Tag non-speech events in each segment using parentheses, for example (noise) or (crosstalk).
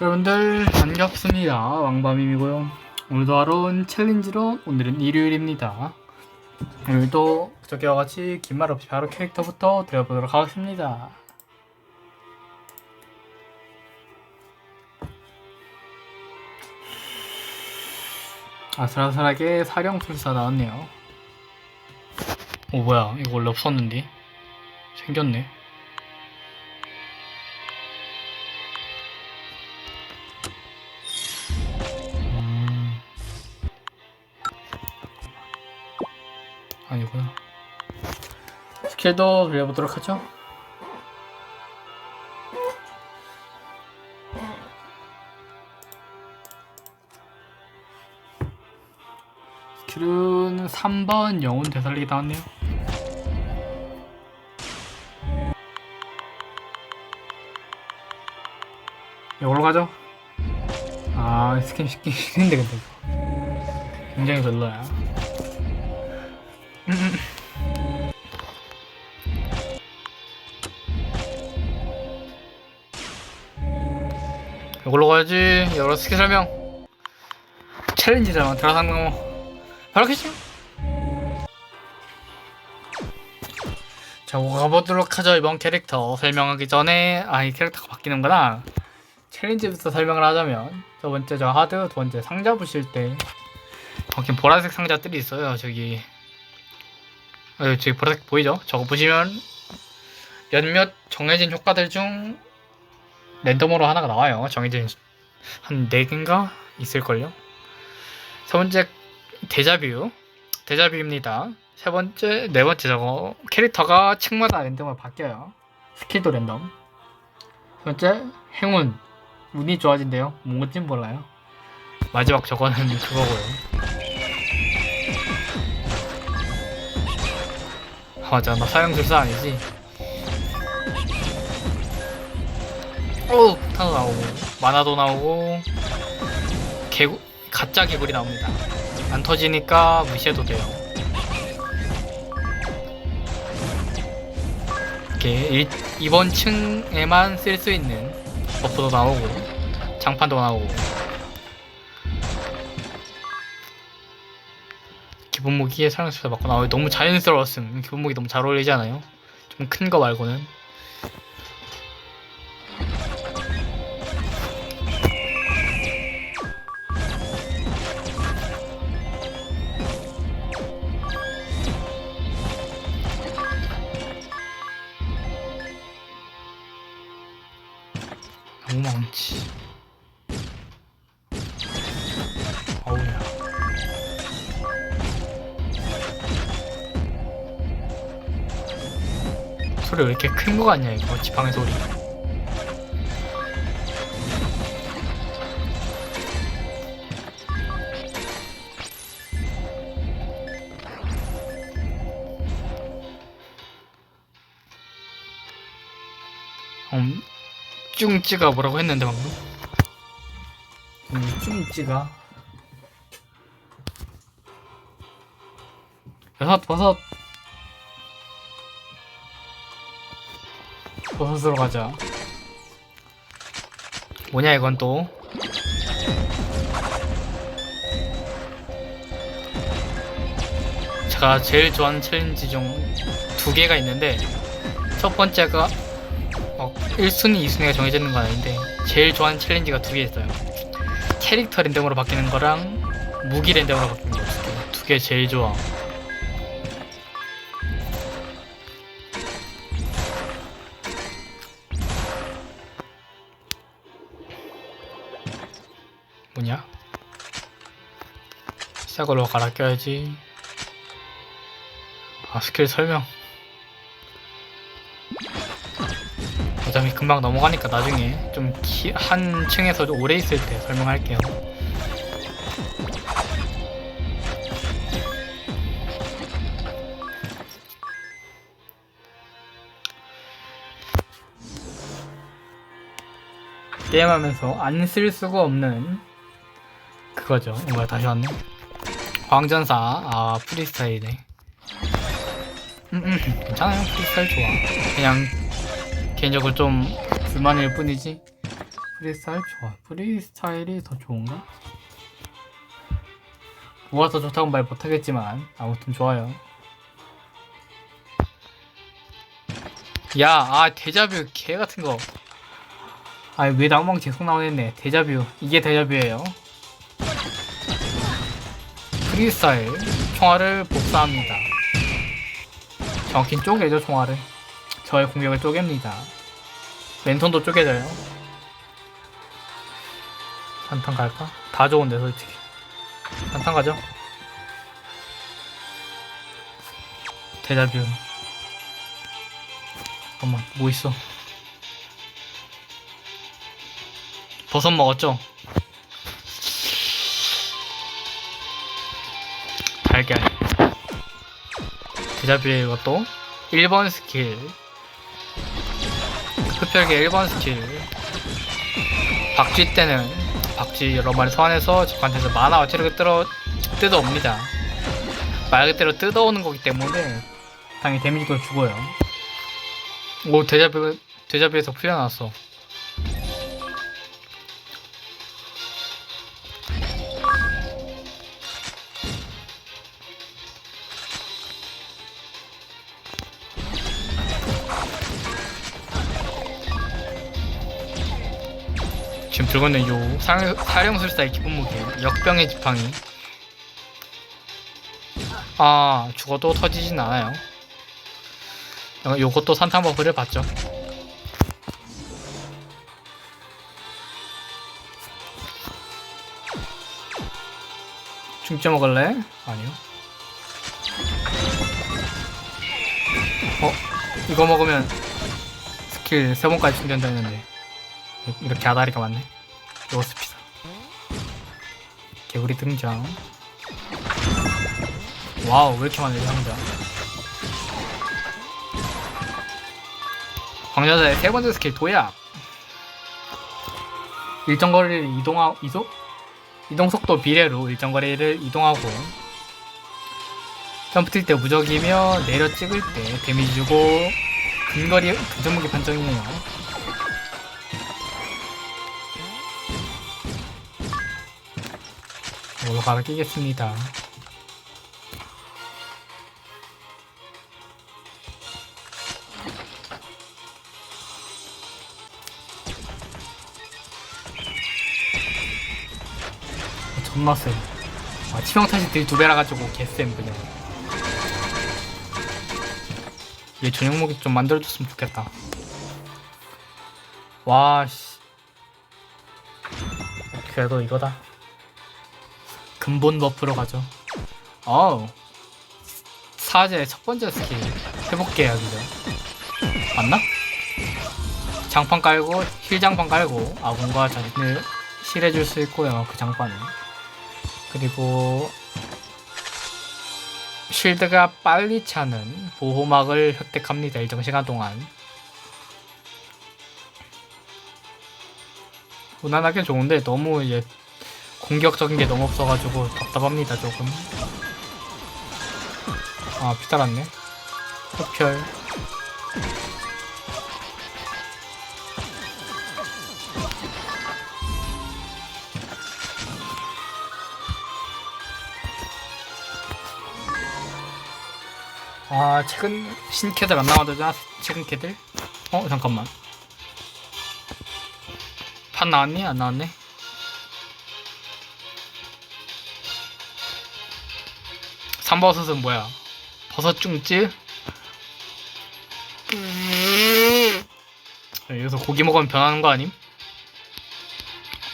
여러분들 반갑습니다. 왕밤임이고요. 오늘도 하러온 챌린지로 오늘은 일요일입니다. 오늘도 그저께와 같이 긴 말 없이 바로 캐릭터부터 드려보도록 하겠습니다. 아슬아슬하게 사령술사 나왔네요. 오 뭐야. 이거 원래 없었는데. 생겼네 스킬도 그려보도록 하죠. 스킬은 3번 영혼 되살리기 나왔네요. 이걸로 가죠. 아 스킨 쉽긴 싫은데 (laughs) 근데. 굉장히 별로야 이걸로 가야지. 여러 스킬 설명. 챌린지잖아. 들어가는 거. 바로 캐죠 자 가보도록 하죠 이번 캐릭터. 설명하기 전에 아이 캐릭터가 바뀌는구나. 챌린지부터 설명을 하자면 첫 번째 저 하드 두 번째 상자 부실 때. 거긴 보라색 상자들이 있어요 저기. 어, 저기 보라색 보이죠? 저거 보시면 몇몇 정해진 효과들 중 랜덤으로 하나가 나와요. 정해진 한 4개인가 있을걸요? 세 번째 데자뷰. 데자뷰입니다. 세 번째 네 번째 저거. 캐릭터가 층마다 랜덤으로 바뀌어요. 스킬도 랜덤. 세 번째 행운. 운이 좋아진대요. 뭔진 몰라요. 마지막 저거는 (laughs) 그거고요. 아, 맞아, 나 사형술사 아니지? 오, 폭탄도 나오고, 만화도 나오고, 개구, 가짜 개구리 나옵니다. 안 터지니까 무시해도 돼요. 이렇게 일, 이번 층에만 쓸 수 있는 버프도 나오고 장판도 나오고 기본 무기에 사랑수사 맞고 나와 너무 자연스러웠음 기본 무기 너무 잘 어울리지 않아요? 좀 큰 거 말고는 거 같냐 이거 지팡이 소리. 음, 쭝찌가 뭐라고 했는데 방금? 음, 쭝찌가? 버섯 버섯 버섯으로 가자 뭐냐 이건 또 제가 제일 좋아하는 챌린지 중 두 개가 있는데 첫 번째가 어, 1순위, 2순위가 정해지는 건 아닌데 제일 좋아하는 챌린지가 두 개 있어요. 캐릭터 랜덤으로 바뀌는 거랑 무기 랜덤으로 바뀌는 거 두 개. 두 개 제일 좋아. 뭐냐? 새 걸로 갈아 껴야지. 아, 스킬 설명. 어차피 금방 넘어가니까 나중에 좀 한 층에서 오래 있을 때 설명할게요. 게임하면서 안 쓸 수가 없는 그거죠. 뭐야 다시 왔네. 광전사 아 프리스타일이네. 음, 음, 괜찮아요. 프리스타일 좋아. 그냥 개인적으로 좀 불만일 뿐이지 프리스타일 좋아. 프리스타일이 더 좋은가? 뭐가 더 좋다고 말 못하겠지만 아무튼 좋아요. 야, 아 데자뷰 개 같은 거. 아 왜 낭망 계속 나오겠네. 데자뷰 이게 데자뷰예요. 프리스타일 총알을 복사합니다. 정확히 쪼개죠 총알을. 저의 공격을 쪼갭니다. 랜턴도 쪼개져요. 산탄 갈까? 다 좋은데 솔직히. 산탄 가죠. 데자뷰. 잠깐만 뭐 있어? 버섯 먹었죠? 데자뷰의 이것도 1번 스킬. 흡혈계 1번 스킬. 박쥐 때는 박쥐 여러 마리 소환해서 적한테서 만화와 체력을 뜯어, 뜯어옵니다. 말 그대로 뜯어오는 거기 때문에 당연히 데미지도 죽어요. 오 데자뷰 데자뷰에서 풀려났어. 있는 요 사령, 사령 술사의 기본 무기 역병의 지팡이 아 죽어도 터지진 않아요 어, 요것도 산타버프를 봤죠 중짜 먹을래? 아니요 어? 이거 먹으면 스킬 3번까지 충전다 했는데 이렇게 아다리가 많네. 요스피다. 개구리 등장. 와우, 왜 이렇게 많네, 상자. 광자자의 세 번째 스킬 도약. 일정 거리를 이동하, 이속? 이동 속도 비례로 일정 거리를 이동하고 점프 뛸 때 무적이며 내려 찍을 때 데미지 주고 근거리 근접무기 판정이에요. 오늘 바로 끼겠습니다. 존나 쎄. 아, 치명타시 딜두 배라 가지고 개쌤 그냥. 얘 전용 무기 좀 만들어줬으면 좋겠다. 와 씨. 그래도 이거다. 근본 버프로 가죠. 어우. 사제 첫 번째 스킬 회복 계약이죠. 맞나? 장판 깔고 힐 장판 깔고 아군과 자신을 실해줄 수 있고요. 그 장판은. 그리고 쉴드가 빨리 차는 보호막을 획득합니다. 일정 시간 동안. 무난하게 좋은데 너무 이제 공격적인 게 너무 없어가지고 답답합니다 조금. 아 피달았네. 흡혈. 아 최근 신캐들 안 나와도잖아 최근 캐들? 어 잠깐만. 판 나왔니? 안 나왔네 삼버섯은 뭐야? 버섯 중찌? 여기서 고기 먹으면 변하는 거 아님?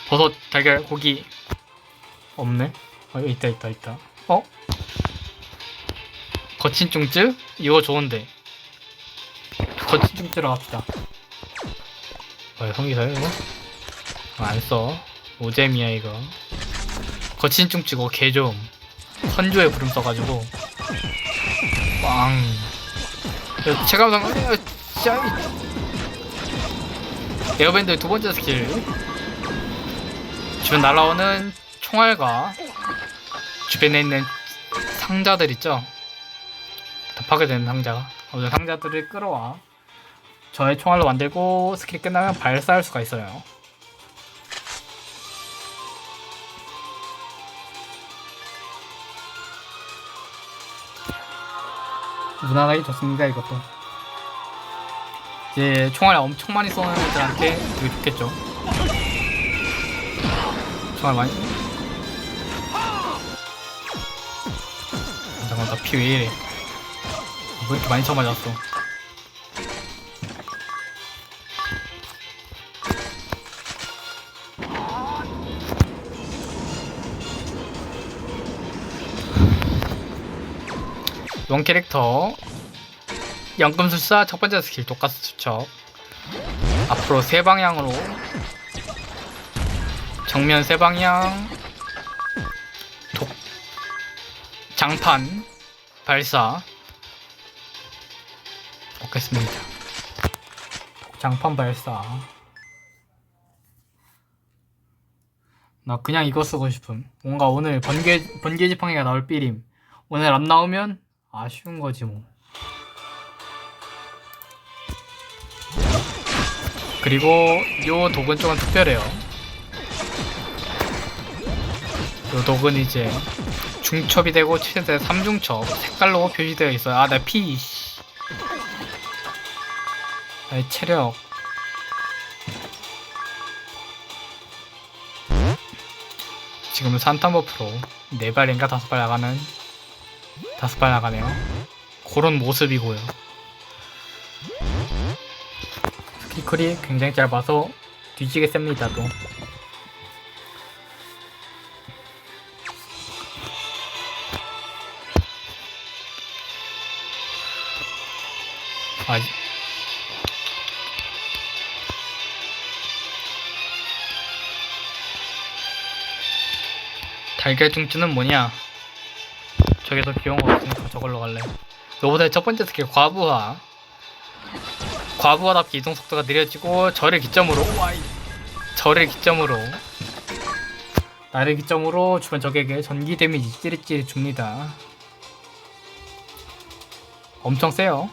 버섯 달걀 고기 없네? 어 있다 있다 있다 어? 거친 중쯔? 이거 좋은데 거친 중쯔로 갑시다 뭐야 성기사요 이거? 어, 안써 오잼이야 이거 거친 중쯔 이거 개좀 선조의 부름 써가지고. 빵 야, 체감상 에어밴드 두 번째 스킬. 주변 날아오는 총알과 주변에 있는 상자들 있죠? 답하게 되는 상자가. 어느 상자들을 끌어와. 저의 총알로 만들고 스킬 끝나면 발사할 수가 있어요 무난하게 좋습니다 이것도. 이제 총알 엄청 많이 쏘는 애들한테 되게 좋겠죠. 총알 많이. 잠깐만 나피 왜 이래? 왜 이렇게 많이 쳐맞았어 원 캐릭터. 연금술사 첫 번째 스킬 독가스 수첩. 앞으로 세 방향으로. 정면 세 방향. 독 장판 발사. 먹겠습니다. 장판 발사. 나 그냥 이거 쓰고 싶음. 뭔가 오늘 번개 번개 지팡이가 나올 삐림. 오늘 안 나오면 아쉬운 거지 뭐. 그리고 요 독은 조금 특별해요. 요 독은 이제 중첩이 되고 최대 3중첩 색깔로 표시되어 있어요. 아, 나 피. 씨. 나의 체력. 지금 산탄 버프로 4발인가 5발 나가는 다섯 발 나가네요. 그런 모습이고요. 스키클이 굉장히 짧아서 뒤지게 셉니다 또. 아, 이- 달걀 중주는 뭐냐? 저게 더 귀여운 거 같으니까 저걸로 갈래. 요보다 첫 번째 스킬 과부하. 과부하답게 이동 속도가 느려지고 저를 기점으로 저를 기점으로 나를 기점으로 주변 적에게 전기 데미지 찌릿찌릿 줍니다. 엄청 세요.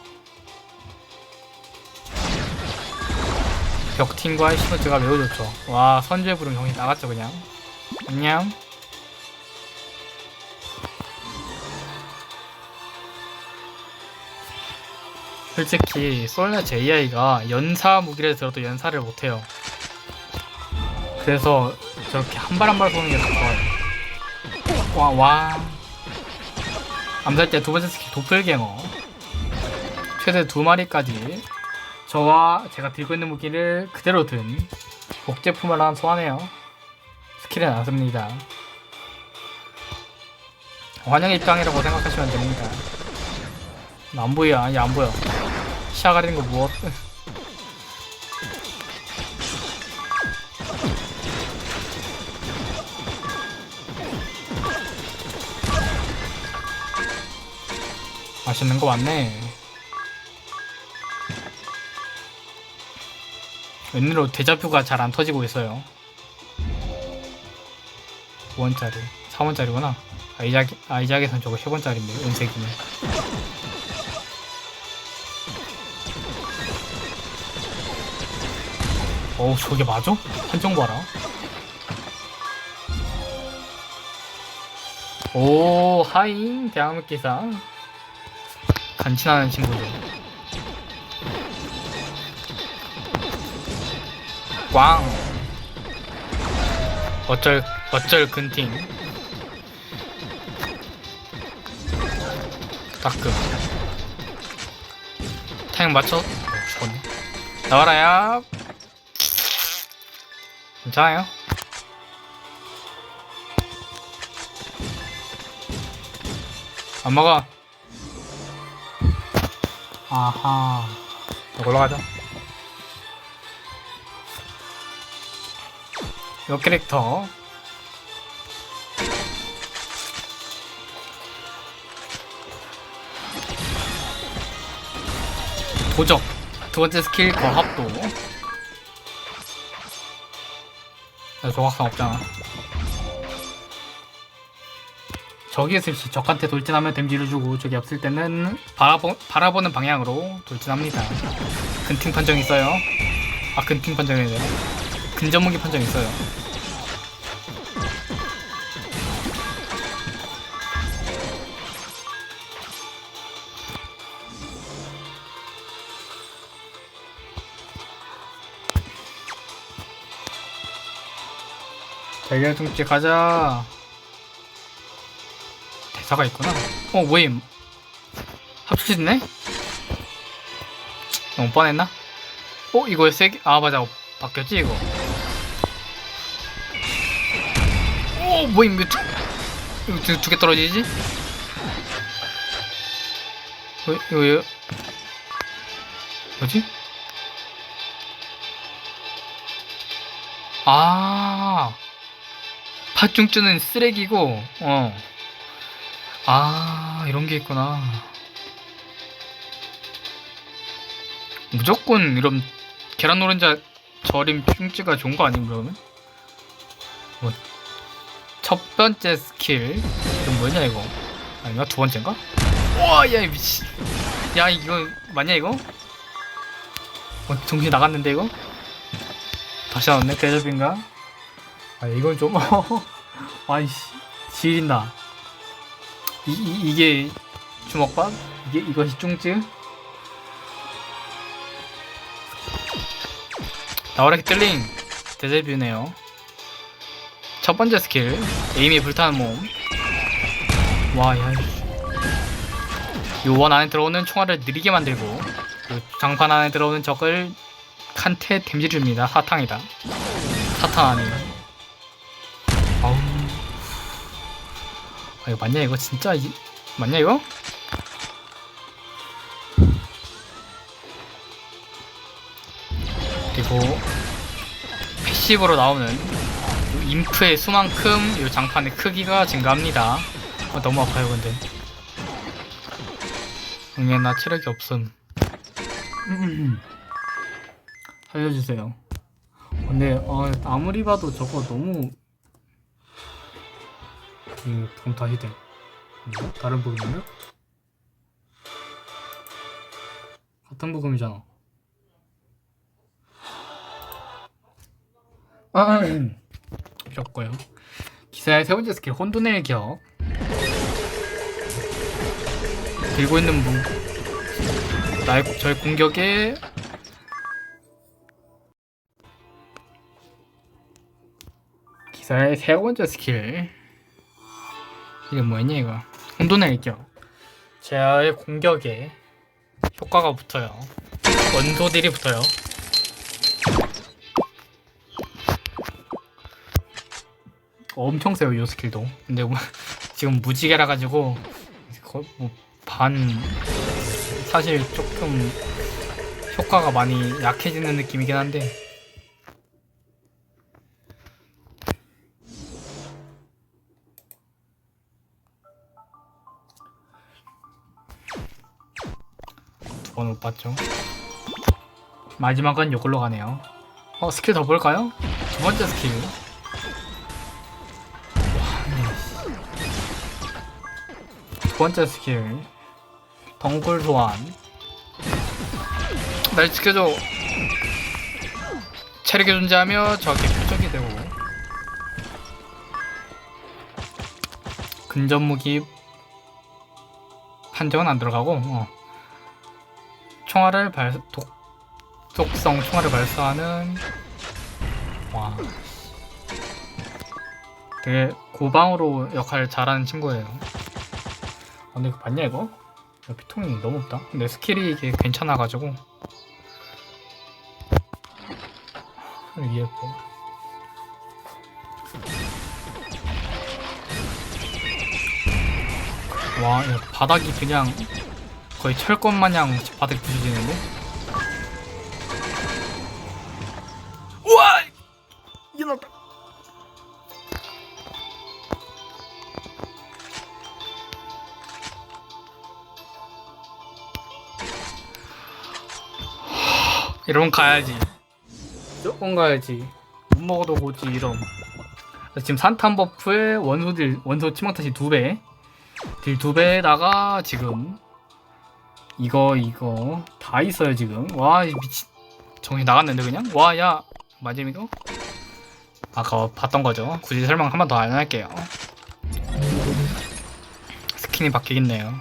벽팀과의 시너지가 매우 좋죠. 와 선주의 부름 정신 나갔죠 그냥. 안녕. 솔직히 솔나 JI가 연사 무기를 들어도 연사를 못해요. 그래서 저렇게 한 발 한 발 쏘는 게더 좋아요. 와, 와. 암살 때 두 번째 스킬 도플갱어. 최대 두 마리까지 저와 제가 들고 있는 무기를 그대로 든 복제품을 하나 소환해요. 스킬은 안 씁니다. 환영의 입장이라고 생각하시면 됩니다. 안 보여, 아니 안 보여. 시야 가리는 거 무엇? 맛있는 거 많네. 웬일로 대자뷰가 잘 안 터지고 있어요. 5원짜리, 4원짜리구나. 아이작, 아이작에선 저거 10원짜리인데, 은색이네. 어우 저게 맞아? 판정 봐라. 오 하잉 대학로 기사. 간친하는 친구들. 꽝. 어쩔 어쩔 근팅 따끔 타임 맞춰? 어, 죽었네. 나와라 야 괜찮아요. 안 먹어. 아하. 이걸로 가자. 요 캐릭터. 도적. 두 번째 스킬 거합도. 나 조각상 없잖아. 저기 있을 시 적한테 돌진하면 데미지를 주고 저기 없을 때는 바라보, 바라보는 방향으로 돌진합니다. 근팅 판정 있어요. 아 근팅 판정이네요. 근접무기 판정 있어요. 달걀 둥지 가자. 대사가 있구나. 어, 모임. 합쳐지네? 너무 뻔했나? 어, 이거 세 개, 아, 맞아. 바뀌었지, 이거. 오, 모임 몇, 이거 두, 두개 떨어지지? 어, 이거, 이거, 뭐지? 아, 팥중주는 쓰레기고, 어. 아, 이런 게 있구나. 무조건 이런 계란 노른자 절임 핑찌가 좋은 거 아니면 그러면? 뭐, 첫 번째 스킬. 이건 뭐냐, 이거? 아닌가? 두 번째인가? 우와, 야, 이 미친. 야, 이거, 맞냐, 이거? 어, 정신 나갔는데, 이거? 다시 나왔네, 대접인가? 아, 이건 좀, (laughs) 아이씨, 지린다. 이, 이, 이게 주먹밥? 이게, 이것이 쫑쯔? 나와라 뜰링. 데뷔네요. 첫 번째 스킬. 에임이 불타는 몸. 와야 요원 안에 들어오는 총알을 느리게 만들고 요 장판 안에 들어오는 적을 칸테 댐지 줍니다. 사탕이다. 사탕 아니에요 이거 맞냐 이거 진짜 이, 맞냐 이거? 그리고 패시브로 나오는 요 인프의 수만큼 이 장판의 크기가 증가합니다. 어, 너무 아파요 근데. 응애 나 체력이 없음. (laughs) 살려주세요. 근데 어, 아무리 봐도 저거 너무 그 그럼 다시 돼. 뭐, 다른 부분이요? 같은 부금이잖아. 아, 필요 없고요. 기사의 세 번째 스킬 혼돈의 격. 들고 있는 무 나의 저의 공격에 기사의 세 번째 스킬 이게 뭐였냐 이거 혼돈의 격. 제의 공격에 효과가 붙어요. 원소들이 붙어요. 엄청 세요 요 스킬도 근데 뭐 (laughs) 지금 무지개라 가지고 뭐반 사실 조금 효과가 많이 약해지는 느낌이긴 한데 두번못 봤죠? 마지막은 이걸로 가네요. 어 스킬 더 볼까요? 두 번째 스킬. 두 번째 스킬. 덩굴 소환. 날 지켜줘 체력이 존재하며 적의 표적이 되고. 근접 무기 판정은 안 들어가고 어. 총알을 발 독, 독성 총알을 발사하는 와 되게 고방으로 역할 잘하는 친구예요. 아, 근데 이거 봤냐 이거? 야, 피통이 너무 없다. 근데 스킬이 이게 괜찮아가지고 이해했고. 와, 야, 바닥이 그냥 거의 철권 마냥 바닥이 부서지는데? 우와! 일어났다. 이러면 가야지. 조금 가야지. 못 먹어도 고지 이럼. 지금 산탄 버프에 원소 딜 원소 치명 타시 두 배. 딜 두 배에다가 지금 이거 이거 다 있어요 지금. 와 미친 정신 나갔는데 그냥. 와야 이거? 아까 봤던 거죠. 굳이 설명 한 번 더 안 할게요. 스킨이 바뀌겠네요.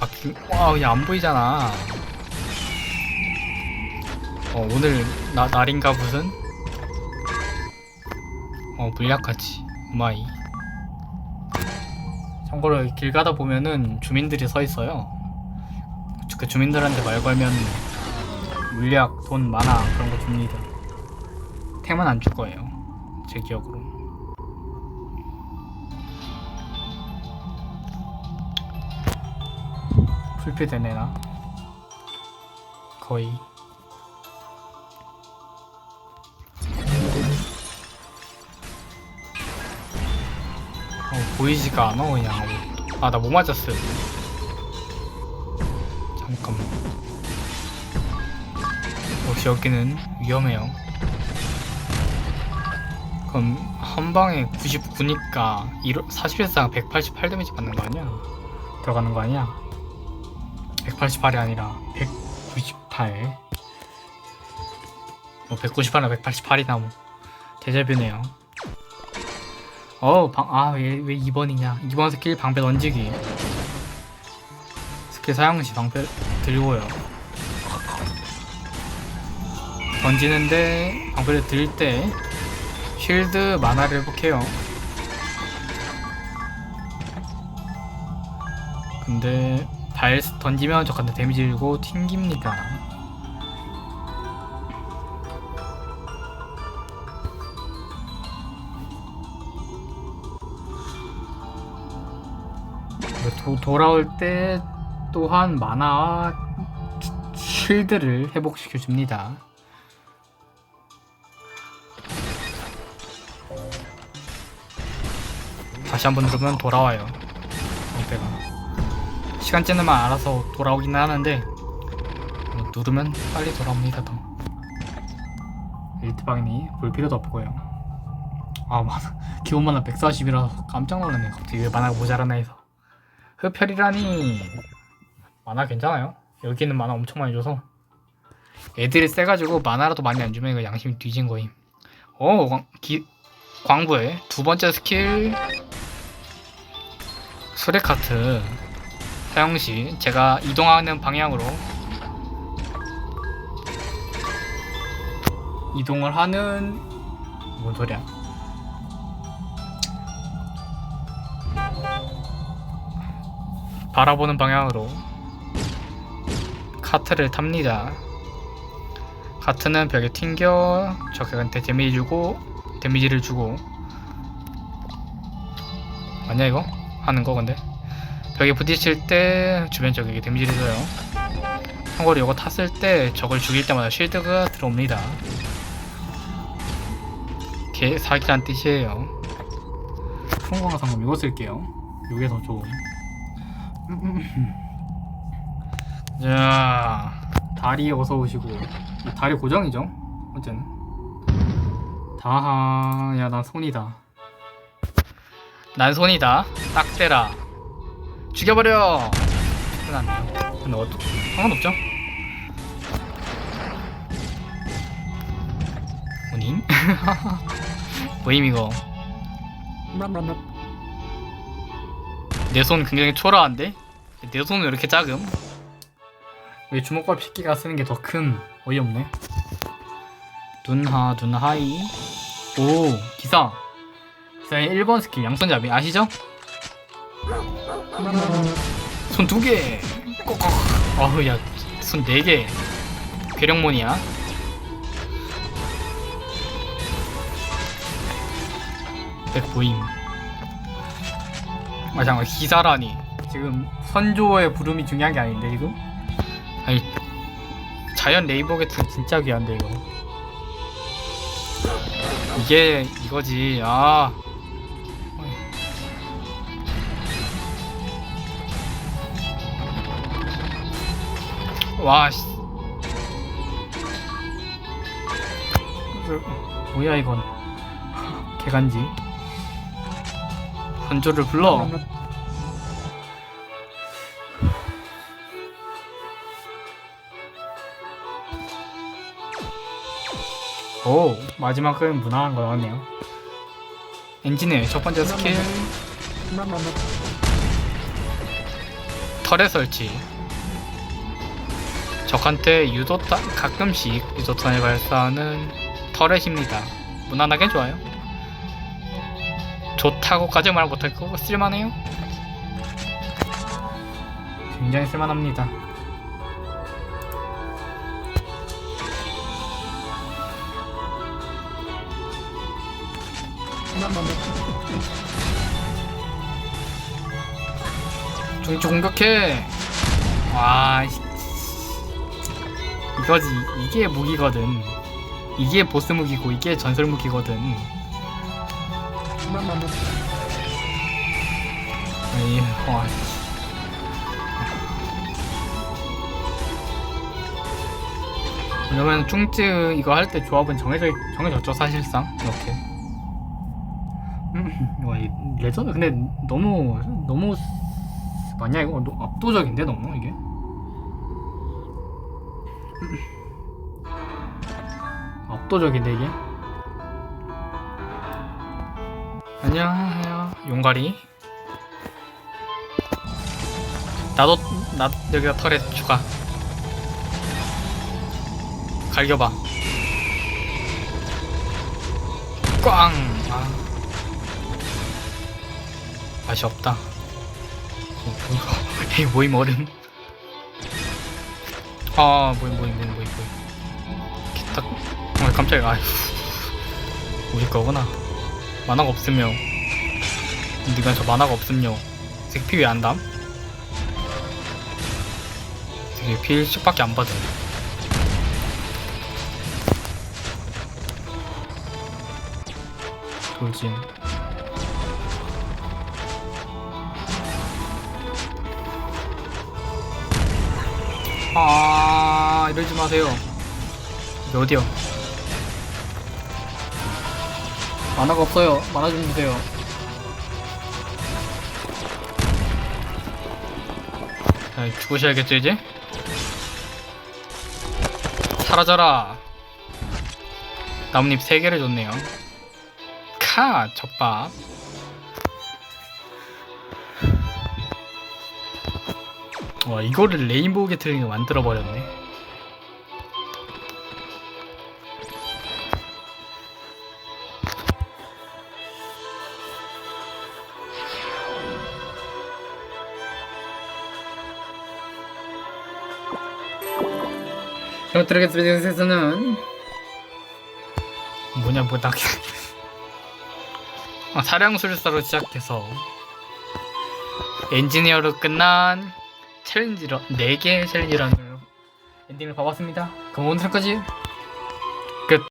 바뀌. 와야안 보이잖아. 어, 오늘 나, 날인가 무슨? 어, 물약하지. 구마이 참고로 길 가다 보면은 주민들이 서 있어요 그 주민들한테 말 걸면 물약, 돈, 만화 그런 거 줍니다. 템은 안 줄 거예요. 제 기억으로. 풀피 되네 나? 거의. 어, 보이지가 않아 그냥. 아나뭐 맞았어 잠깐만 역시 여기는 위험해요 그럼 한 방에 99니까 사실상 188 데미지 받는 거 아니야? 들어가는 거 아니야? 188이 아니라 198. 뭐 198이나 188이나 뭐 대자뷰네요. 어, 방, 아, 왜, 왜 2번이냐? 2번 스킬 방패 던지기. 스킬 사용 시 방패 들고요. 던지는데 방패를 들 때 쉴드 만화를 회복해요. 근데 발 던지면 적한테 데미지 들고 튕깁니다. 도, 돌아올 때 또한 만화와 쉴드를 회복시켜 줍니다. 다시 한번 누르면 돌아와요. 방패가. 시간째는 알아서 돌아오긴 하는데 뭐 누르면 빨리 돌아옵니다 더 일트방이니 볼 필요도 없고요 아 만화 기본 만화 140이라서 깜짝 놀랐네 갑자기 왜 만화가 모자라나 해서 흡혈이라니 만화 괜찮아요. 여기는 만화 엄청 많이 줘서. 애들이 세가지고 만화라도 많이 안 주면 이거 양심이 뒤진 거임. 오 광, 기, 광부의 두 번째 스킬. 수레 카트. 사용 시. 제가 이동하는 방향으로. 이동을 하는 뭔 소리야? 바라보는 방향으로 카트를 탑니다. 카트는 벽에 튕겨 적한테 데미지 주고 데미지를 주고 맞냐 이거? 하는 거 근데 벽에 부딪힐 때 주변 적에게 데미지를 줘요. 참고로 이거 탔을 때 적을 죽일 때마다 쉴드가 들어옵니다. 개 사기란 뜻이에요. 풍광 상금 이거 쓸게요. 이게 더 좋은. 자, 다리 어서 오시고. 다리 고정이죠? 어쨌든. 다하, 야, 난 손이다. 난 손이다. 딱 대라. 죽여버려. 끝났네요. 근데 어떠, 상관없죠? 모님? 모임 (laughs) 이거. 내 손 굉장히 초라한데? 내 손은 왜 이렇게 작음? 왜 주먹밥 새끼가 쓰는 게 더 큰 어이없네. 눈하 눈하이. 오 기사. 기사의 1번 스킬 양손잡이. 아시죠? 손 두 개. 꼭꼭. 어우 야손 네 개. 괴력몬이야. 백 보임. 아 잠깐 기사라니. 지금 선조의 부름이 중요한 게 아닌데 지금 아니 자연 레이버 게트 진짜 귀한데 이거 이게 이거지 아 와, 씨. 뭐야 이건? 개간지. 선조를 불러. 오, 마지막은 무난한 거 나왔네요. 엔진의 첫 번째 스킬 털의 설치. 적한테 유도탄 가끔씩 유도탄을 발사하는 터렛입니다. 무난하게 좋아요. 좋다고까지 말 못할 거고 쓸만해요. 굉장히 쓸만합니다. 중주 공격해. 와, 이- 이거지. 이게 무기거든. 이게 보스 무기고 이게 전설 무기거든. 에이, 와. 그러면 중쯔 이거 할 때 조합은 정해져 정해졌죠 사실상 이렇게. 음, 와, 이 레전드 근데 너무 너무 맞냐 이거 너- 압도적인데 너무 이게. 압도적인데 이게. 안녕하세요 용가리. 나도 나 여기다 털에 추가. 갈겨봐. 꽝. 아. 맛이 없다. 어, 뭐야? 이 모임 얼음. 아 모임 모임 모임 모임 모임. 기타. 어 깜짝이야. 아휴. 우리 거구나. 만화가 없으며. 니가 저 만화가 없음요. 색피 왜안 담? 되게 필씩밖에 안 받은. 돌진. 아 이러지 마세요. 어디요? 만화가 없어요. 만화 좀 주세요. 자, 죽으셔야겠죠 이제? 사라져라. 나뭇잎 3개를 줬네요. 카 젖밥. 와 이거를 레인보우 게트링을 만들어 버렸네. 저트랙 스페이스에서는 뭐냐 뭐다 (laughs) 아, 사령술사로 시작해서 엔지니어로 끝난 챌린지러 4개의 챌린지런을 엔딩을 봐봤습니다. 그럼 오늘까지